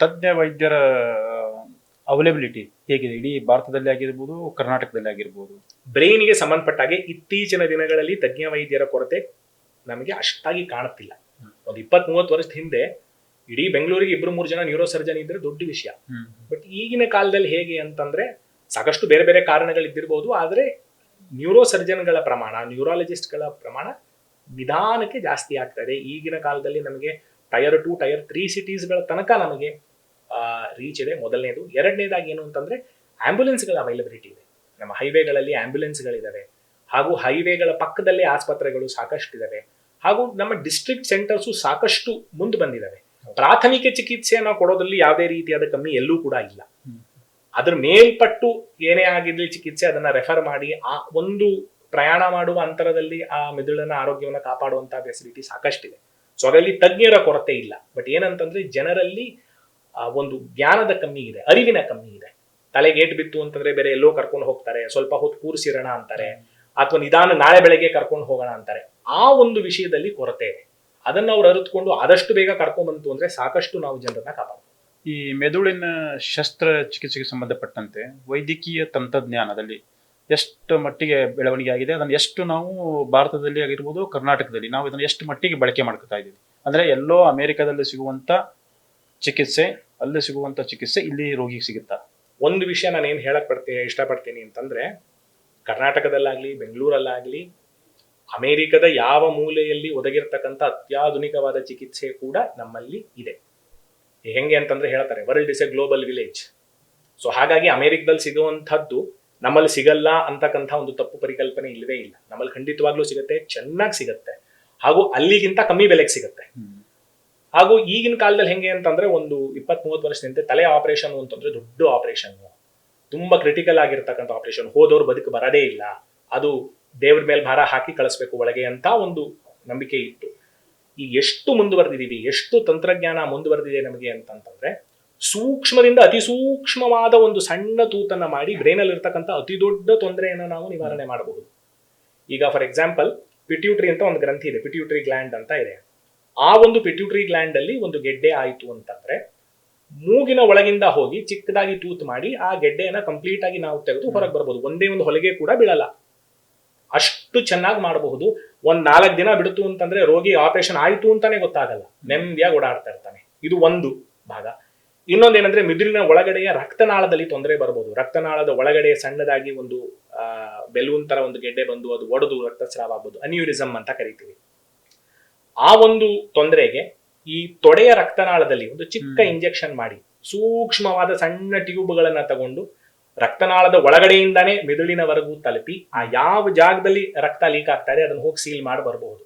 ತಜ್ಞ ವೈದ್ಯರ ಅವೈಲೇಬಿಲಿಟಿ ಹೇಗಿದೆ? ಇಡೀ ಭಾರತದಲ್ಲಿ ಆಗಿರ್ಬೋದು ಕರ್ನಾಟಕದಲ್ಲಿ ಆಗಿರ್ಬೋದು? ಬ್ರೈನ್ಗೆ ಸಂಬಂಧಪಟ್ಟಾಗೆ ಇತ್ತೀಚಿನ ದಿನಗಳಲ್ಲಿ ತಜ್ಞ ವೈದ್ಯರ ಕೊರತೆ ನಮಗೆ ಅಷ್ಟಾಗಿ ಕಾಣುತ್ತಿಲ್ಲ. ಒಂದು ಇಪ್ಪತ್ತ್ ಮೂವತ್ತು ವರ್ಷದ ಹಿಂದೆ ಇಡೀ ಬೆಂಗಳೂರಿಗೆ ಇಬ್ರು ಮೂರು ಜನ ನ್ಯೂರೋ ಸರ್ಜನ್ ಇದ್ರೆ ದೊಡ್ಡ ವಿಷಯ. ಬಟ್ ಈಗಿನ ಕಾಲದಲ್ಲಿ ಹೇಗೆ ಅಂತಂದ್ರೆ ಸಾಕಷ್ಟು ಬೇರೆ ಬೇರೆ ಕಾರಣಗಳಿದ್ದಿರಬಹುದು ಆದರೆ ನ್ಯೂರೋ ಸರ್ಜನ್ಗಳ ಪ್ರಮಾಣ ನ್ಯೂರಾಲಜಿಸ್ಟ್ಗಳ ಪ್ರಮಾಣ ನಿಧಾನಕ್ಕೆ ಜಾಸ್ತಿ ಆಗ್ತಾ ಇದೆ. ಈಗಿನ ಕಾಲದಲ್ಲಿ ನಮಗೆ ಟೈರ್ ಟು ಟೈರ್ ತ್ರೀ ಸಿಟೀಸ್ಗಳ ತನಕ ನಮಗೆ ರೀಚ್ ಇದೆ. ಮೊದಲನೇದು. ಎರಡನೇದಾಗಿ ಏನು ಅಂತಂದ್ರೆ ಆ್ಯಂಬುಲೆನ್ಸ್ಗಳ ಅವೈಲಬಿಲಿಟಿ ಇದೆ. ನಮ್ಮ ಹೈವೇಗಳಲ್ಲಿ ಆ್ಯಂಬುಲೆನ್ಸ್ಗಳಿದ್ದಾವೆ ಹಾಗೂ ಹೈವೇಗಳ ಪಕ್ಕದಲ್ಲೇ ಆಸ್ಪತ್ರೆಗಳು ಸಾಕಷ್ಟು ಇದಾವೆ ಹಾಗೂ ನಮ್ಮ ಡಿಸ್ಟ್ರಿಕ್ಟ್ ಸೆಂಟರ್ಸು ಸಾಕಷ್ಟು ಮುಂದೆ ಬಂದಿದ್ದಾವೆ ಪ್ರಾಥಮಿಕ ಚಿಕಿತ್ಸೆಯನ್ನು ಕೊಡೋದ್ರಲ್ಲಿ ಯಾವುದೇ ರೀತಿಯಾದ ಕಮ್ಮಿ ಎಲ್ಲೂ ಕೂಡ ಇಲ್ಲ. ಅದ್ರ ಮೇಲ್ಪಟ್ಟು ಏನೇ ಆಗಿರಲಿ ಚಿಕಿತ್ಸೆ ಅದನ್ನ ರೆಫರ್ ಮಾಡಿ ಆ ಒಂದು ಪ್ರಯಾಣ ಮಾಡುವ ಅಂತರದಲ್ಲಿ ಆ ಮೆದುಳಿನ ಆರೋಗ್ಯವನ್ನು ಕಾಪಾಡುವಂತಹ ಫೆಸಿಲಿಟಿ ಸಾಕಷ್ಟಿದೆ. ಸೊ ಅದರಲ್ಲಿ ತಜ್ಞರ ಕೊರತೆ ಇಲ್ಲ. ಬಟ್ ಏನಂತಂದ್ರೆ ಜನರಲ್ಲಿ ಒಂದು ಜ್ಞಾನದ ಕಮ್ಮಿ ಇದೆ, ಅರಿವಿನ ಕಮ್ಮಿ ಇದೆ. ತಲೆಗೆ ಏಟ್ ಬಿತ್ತು ಅಂತಂದ್ರೆ ಬೇರೆ ಎಲ್ಲೋ ಕರ್ಕೊಂಡು ಹೋಗ್ತಾರೆ, ಸ್ವಲ್ಪ ಹೊತ್ತು ಕೂರಿಸಿರೋಣ ಅಂತಾರೆ, ಅಥವಾ ನಿಧಾನ ನಾಳೆ ಬೆಳಗ್ಗೆ ಕರ್ಕೊಂಡು ಹೋಗೋಣ ಅಂತಾರೆ. ಆ ಒಂದು ವಿಷಯದಲ್ಲಿ ಕೊರತೆ ಇದೆ. ಅದನ್ನ ಅವ್ರು ಅರಿತುಕೊಂಡು ಆದಷ್ಟು ಬೇಗ ಕರ್ಕೊಂಡ್ ಬಂತು ಅಂದ್ರೆ ಸಾಕಷ್ಟು ನಾವು ಜನರನ್ನ ಕಾಪಾಡ ಈ ಮೆದುಳಿನ ಶಸ್ತ್ರ ಚಿಕಿತ್ಸೆಗೆ ಸಂಬಂಧಪಟ್ಟಂತೆ ವೈದ್ಯಕೀಯ ತಂತ್ರಜ್ಞಾನದಲ್ಲಿ ಎಷ್ಟು ಮಟ್ಟಿಗೆ ಬೆಳವಣಿಗೆ ಆಗಿದೆ, ಅದನ್ನು ಎಷ್ಟು ನಾವು ಭಾರತದಲ್ಲಿ ಆಗಿರ್ಬೋದು, ಕರ್ನಾಟಕದಲ್ಲಿ ನಾವು ಇದನ್ನು ಎಷ್ಟು ಮಟ್ಟಿಗೆ ಬಳಕೆ ಮಾಡ್ಕೊತಾ ಇದ್ದೀವಿ. ಅಂದ್ರೆ ಎಲ್ಲೋ ಅಮೆರಿಕದಲ್ಲಿ ಸಿಗುವಂತ ಚಿಕಿತ್ಸೆ ಅಲ್ಲಿ ಸಿಗುವಂತ ಚಿಕಿತ್ಸೆ ಇಲ್ಲಿ ರೋಗಿಗೆ ಸಿಗುತ್ತಾ? ಒಂದು ವಿಷಯ ನಾನು ಏನ್ ಹೇಳಕ್ ಪಡ್ತೀನಿ ಇಷ್ಟಪಡ್ತೀನಿ ಅಂತಂದ್ರೆ ಕರ್ನಾಟಕದಲ್ಲಾಗ್ಲಿ ಬೆಂಗಳೂರಲ್ಲಾಗ್ಲಿ ಅಮೆರಿಕದ ಯಾವ ಮೂಲೆಯಲ್ಲಿ ಒದಗಿರ್ತಕ್ಕಂಥ ಅತ್ಯಾಧುನಿಕವಾದ ಚಿಕಿತ್ಸೆ ಕೂಡ ನಮ್ಮಲ್ಲಿ ಇದೆ. ಹೆಂಗೆ ಅಂತಂದ್ರೆ ಹೇಳ್ತಾರೆ world is a global village so ಹಾಗಾಗಿ ಅಮೆರಿಕದಲ್ಲಿ ಸಿಗುವಂಥದ್ದು ನಮ್ಮಲ್ಲಿ ಸಿಗಲ್ಲ ಅಂತಕ್ಕಂಥ ಒಂದು ತಪ್ಪು ಪರಿಕಲ್ಪನೆ ಇಲ್ಲವೇ ಇಲ್ಲ. ನಮ್ಮಲ್ಲಿ ಖಂಡಿತವಾಗ್ಲೂ ಸಿಗುತ್ತೆ ಚೆನ್ನಾಗಿ ಸಿಗುತ್ತೆ. ಹಾಗೂ ಅಲ್ಲಿಗಿಂತ ಕಮ್ಮಿ ಬೆಲೆಗೆ ಸಿಗುತ್ತೆ. ಹಾಗೂ ಈಗಿನ ಕಾಲದಲ್ಲಿ ಹೆಂಗೆ ಅಂತಂದ್ರೆ ಒಂದು ಇಪ್ಪತ್ತ್ ಮೂವತ್ತು ವರ್ಷದಿಂದ ತಲೆ ಆಪರೇಷನ್ ಅಂತಂದ್ರೆ ದೊಡ್ಡ ಆಪರೇಷನ್ ತುಂಬಾ ಕ್ರಿಟಿಕಲ್ ಆಗಿರ್ತಕ್ಕಂಥ ಆಪರೇಷನ್ ಹೋದವ್ರು ಬದುಕು ಬರದೇ ಇಲ್ಲ. ಅದು ದೇವ್ರ ಮೇಲೆ ಭಾರ ಹಾಕಿ ಕಳಿಸ್ಬೇಕು ಒಳಗೆ ಅಂತ ಒಂದು ನಂಬಿಕೆ ಇತ್ತು. ಈ ಎಷ್ಟು ಮುಂದುವರೆದಿದ್ದೀವಿ ಎಷ್ಟು ತಂತ್ರಜ್ಞಾನ ಮುಂದುವರೆದಿದೆ ನಮಗೆ ಅಂತಂತಂದ್ರೆ ಸೂಕ್ಷ್ಮದಿಂದ ಅತಿ ಸೂಕ್ಷ್ಮವಾದ ಒಂದು ಸಣ್ಣ ತೂತನ್ನ ಮಾಡಿ ಬ್ರೈನಲ್ಲಿ ಇರ್ತಕ್ಕಂಥ ಅತಿ ದೊಡ್ಡ ತೊಂದರೆಯನ್ನು ನಾವು ನಿವಾರಣೆ ಮಾಡಬಹುದು. ಈಗ ಫಾರ್ ಎಕ್ಸಾಂಪಲ್ ಪಿಟ್ಯೂಟ್ರಿ ಅಂತ ಒಂದು ಗ್ರಂಥಿ ಇದೆ. ಪಿಟ್ಯೂಟ್ರಿ ಗ್ಲ್ಯಾಂಡ್ ಅಂತ ಇದೆ. ಆ ಒಂದು ಪಿಟ್ಯೂಟ್ರಿ ಗ್ಲ್ಯಾಂಡ್ ಅಲ್ಲಿ ಒಂದು ಗೆಡ್ಡೆ ಆಯಿತು ಅಂತಂದ್ರೆ ಮೂಗಿನ ಒಳಗಿಂದ ಹೋಗಿ ಚಿಕ್ಕದಾಗಿ ತೂತ್ ಮಾಡಿ ಆ ಗೆಡ್ಡೆಯನ್ನ ಕಂಪ್ಲೀಟ್ ಆಗಿ ನಾವು ತೆಗೆದು ಹೊರಗೆ ಬರಬಹುದು ಒಂದೇ ಒಂದು ಹೊಲಿಗೆ ಕೂಡ ಬೀಳಲ್ಲ. ಅಷ್ಟು ಚೆನ್ನಾಗಿ ಮಾಡಬಹುದು. ಒಂದ್ ನಾಲ್ಕು ದಿನ ಬಿಡ್ತು ಅಂತಂದ್ರೆ ರೋಗಿ ಆಪರೇಷನ್ ಆಯ್ತು ಅಂತಾನೆ ಗೊತ್ತಾಗಲ್ಲ. ನೆಮ್ಮದಿಯಾಗಿ ಓಡಾಡ್ತಾ ಇರ್ತಾನೆ. ಇದು ಒಂದು ಭಾಗ. ಇನ್ನೊಂದೇನಂದ್ರೆ ಮಿದುಳಿನ ಒಳಗಡೆಯ ರಕ್ತನಾಳದಲ್ಲಿ ತೊಂದರೆ ಬರಬಹುದು ರಕ್ತನಾಳದ ಒಳಗಡೆ ಸಣ್ಣದಾಗಿ ಒಂದು ಆ ಬೆಲೂನ್ ತರ ಒಂದು ಗೆಡ್ಡೆ ಬಂದು ಅದು ಒಡೆದು ರಕ್ತಸ್ರಾವ ಆಗ್ಬೋದು. ಅನ್ಯೂರಿಸಮ್ ಅಂತ ಕರಿತೀವಿ. ಆ ಒಂದು ತೊಂದರೆಗೆ ಈ ತೊಡೆಯ ರಕ್ತನಾಳದಲ್ಲಿ ಒಂದು ಚಿಕ್ಕ ಇಂಜೆಕ್ಷನ್ ಮಾಡಿ ಸೂಕ್ಷ್ಮವಾದ ಸಣ್ಣ ಟ್ಯೂಬ್ಗಳನ್ನ ತಗೊಂಡು ರಕ್ತನಾಳದ ಒಳಗಡೆಯಿಂದಾನೇ ಮಿದುಳಿನವರೆಗೂ ತಲುಪಿ ಆ ಯಾವ ಜಾಗದಲ್ಲಿ ರಕ್ತ ಲೀಕ್ ಆಗ್ತಾರೆ ಇದೆ ಅದನ್ನ ಹೋಗಿ ಸೀಲ್ ಮಾಡಿ ಬರಬಹುದು.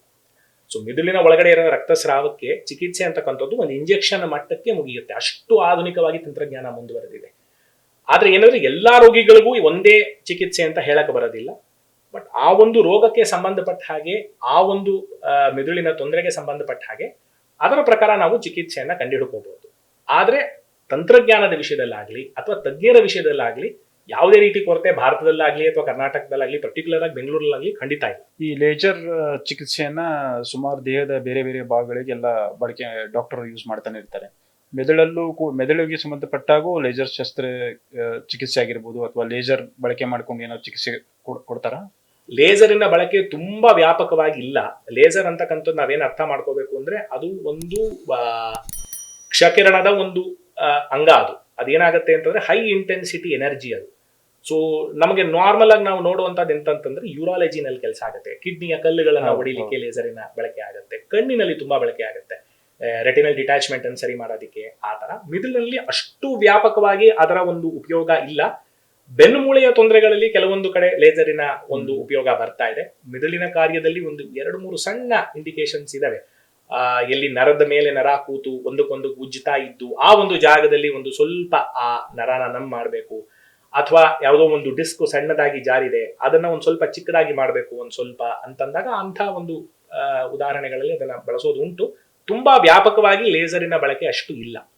ಸೊ ಮಿದುಳಿನ ಒಳಗಡೆ ಇರೋ ರಕ್ತಸ್ರಾವಕ್ಕೆ ಚಿಕಿತ್ಸೆ ಅಂತಕ್ಕಂಥದ್ದು ಒಂದು ಇಂಜೆಕ್ಷನ್ ಮಟ್ಟಕ್ಕೆ ಮುಗಿಯುತ್ತೆ. ಅಷ್ಟು ಆಧುನಿಕವಾಗಿ ತಂತ್ರಜ್ಞಾನ ಮುಂದುವರೆದಿದೆ. ಆದ್ರೆ ಏನಂದ್ರೆ ಎಲ್ಲಾ ರೋಗಿಗಳಿಗೂ ಒಂದೇ ಚಿಕಿತ್ಸೆ ಅಂತ ಹೇಳಕ್ ಬರೋದಿಲ್ಲ. ಬಟ್ ಆ ಒಂದು ರೋಗಕ್ಕೆ ಸಂಬಂಧಪಟ್ಟ ಹಾಗೆ, ಆ ಒಂದು ಮೆದುಳಿನ ತೊಂದರೆಗೆ ಸಂಬಂಧಪಟ್ಟ ಹಾಗೆ, ಅದರ ಪ್ರಕಾರ ನಾವು ಚಿಕಿತ್ಸೆಯನ್ನ ಕಂಡುಹಿಡ್ಕೋಬಹುದು ಆದರೆ ತಂತ್ರಜ್ಞಾನದ ವಿಷಯದಲ್ಲಾಗ್ಲಿ ಅಥವಾ ತಜ್ಞರ ವಿಷಯದಲ್ಲಾಗ್ಲಿ ಯಾವುದೇ ರೀತಿ ಕೊರತೆ ಭಾರತದಲ್ಲಾಗ್ಲಿ ಅಥವಾ ಕರ್ನಾಟಕದಲ್ಲಾಗ್ಲಿ ಪರ್ಟಿಕ್ಯುಲರ್ ಆಗಿ ಬೆಂಗಳೂರಲ್ಲಾಗ್ಲಿ ಖಂಡಿತ ಇಲ್ಲ. ಈ ಲೇಜರ್ ಚಿಕಿತ್ಸೆಯನ್ನ ಸುಮಾರು ದೇಹದ ಬೇರೆ ಬೇರೆ ಭಾಗಗಳಿಗೆಲ್ಲ ಬಳಕೆ ಡಾಕ್ಟರ್ ಯೂಸ್ ಮಾಡ್ತಾನೆ ಇರ್ತಾರೆ. ಮೆದುಳಲ್ಲೂ ಮೆದುಳಿಗೆ ಸಂಬಂಧಪಟ್ಟಾಗೂ ಲೇಜರ್ ಶಸ್ತ್ರ ಚಿಕಿತ್ಸೆ ಆಗಿರ್ಬೋದು ಅಥವಾ ಲೇಜರ್ ಬಳಕೆ ಮಾಡ್ಕೊಂಡು ಏನೋ ಚಿಕಿತ್ಸೆ ಕೊಡ್- ಕೊಡ್ತಾರಾ? ಲೇಸರಿನ ಬಳಕೆ ತುಂಬಾ ವ್ಯಾಪಕವಾಗಿ ಇಲ್ಲ. ಲೇಸರ್ ಅಂತಕ್ಕಂಥದ್ದು ನಾವೇನ್ ಅರ್ಥ ಮಾಡ್ಕೋಬೇಕು ಅಂದ್ರೆ ಅದು ಒಂದು ಕ್ಷಕಿರಣದ ಒಂದು ಅಂಗ ಅದು. ಅದೇನಾಗುತ್ತೆ ಅಂತಂದ್ರೆ ಹೈ ಇಂಟೆನ್ಸಿಟಿ ಎನರ್ಜಿ ಅದು. ಸೊ ನಮಗೆ ನಾರ್ಮಲ್ ಆಗಿ ನಾವು ನೋಡುವಂತದ್ದು ಎಂತಂತಂದ್ರೆ ಯೂರಾಲಜಿನಲ್ಲಿ ಕೆಲಸ ಆಗುತ್ತೆ. ಕಿಡ್ನಿಯ ಕಲ್ಲುಗಳನ್ನ ಹೊಡಿಲಿಕ್ಕೆ ಲೇಸರಿನ ಬಳಕೆ ಆಗುತ್ತೆ. ಕಣ್ಣಿನಲ್ಲಿ ತುಂಬಾ ಬಳಕೆ ಆಗುತ್ತೆ. ರೆಟಿನಲ್ ಡಿಟ್ಯಾಚ್ಮೆಂಟ್ ಅನ್ನು ಸರಿ ಮಾಡೋದಕ್ಕೆ ಆ ತರ ಅಷ್ಟು ವ್ಯಾಪಕವಾಗಿ ಅದರ ಒಂದು ಉಪಯೋಗ ಇಲ್ಲ. ಬೆನ್ನುಮೂಳೆಯ ತೊಂದರೆಗಳಲ್ಲಿ ಕೆಲವೊಂದು ಕಡೆ ಲೇಸರಿನ ಒಂದು ಉಪಯೋಗ ಬರ್ತಾ ಇದೆ. ಮಿದುಳಿನ ಕಾರ್ಯದಲ್ಲಿ ಒಂದು ಎರಡು ಮೂರು ಸಣ್ಣ ಇಂಡಿಕೇಶನ್ಸ್ ಇದಾವೆ. ಆ, ಎಲ್ಲಿ ನರದ ಮೇಲೆ ನರ ಕೂತು ಒಂದಕ್ಕೊಂದು ಉಜ್ಜುತ್ತಾ ಇದ್ದು ಆ ಒಂದು ಜಾಗದಲ್ಲಿ ಒಂದು ಸ್ವಲ್ಪ ಆ ನರನ ನಮ್ ಮಾಡಬೇಕು. ಅಥವಾ ಯಾವುದೋ ಒಂದು ಡಿಸ್ಕ್ ಸಣ್ಣದಾಗಿ ಜಾರಿದೆ, ಅದನ್ನ ಒಂದು ಸ್ವಲ್ಪ ಚಿಕ್ಕದಾಗಿ ಮಾಡಬೇಕು ಒಂದು ಸ್ವಲ್ಪ ಅಂತಂದಾಗ ಅಂತ ಒಂದು ಉದಾಹರಣೆಗಳಲ್ಲಿ ಅದನ್ನ ಬಳಸೋದು ಉಂಟು. ತುಂಬಾ ವ್ಯಾಪಕವಾಗಿ ಲೇಸರಿನ ಬಳಕೆ ಅಷ್ಟು ಇಲ್ಲ.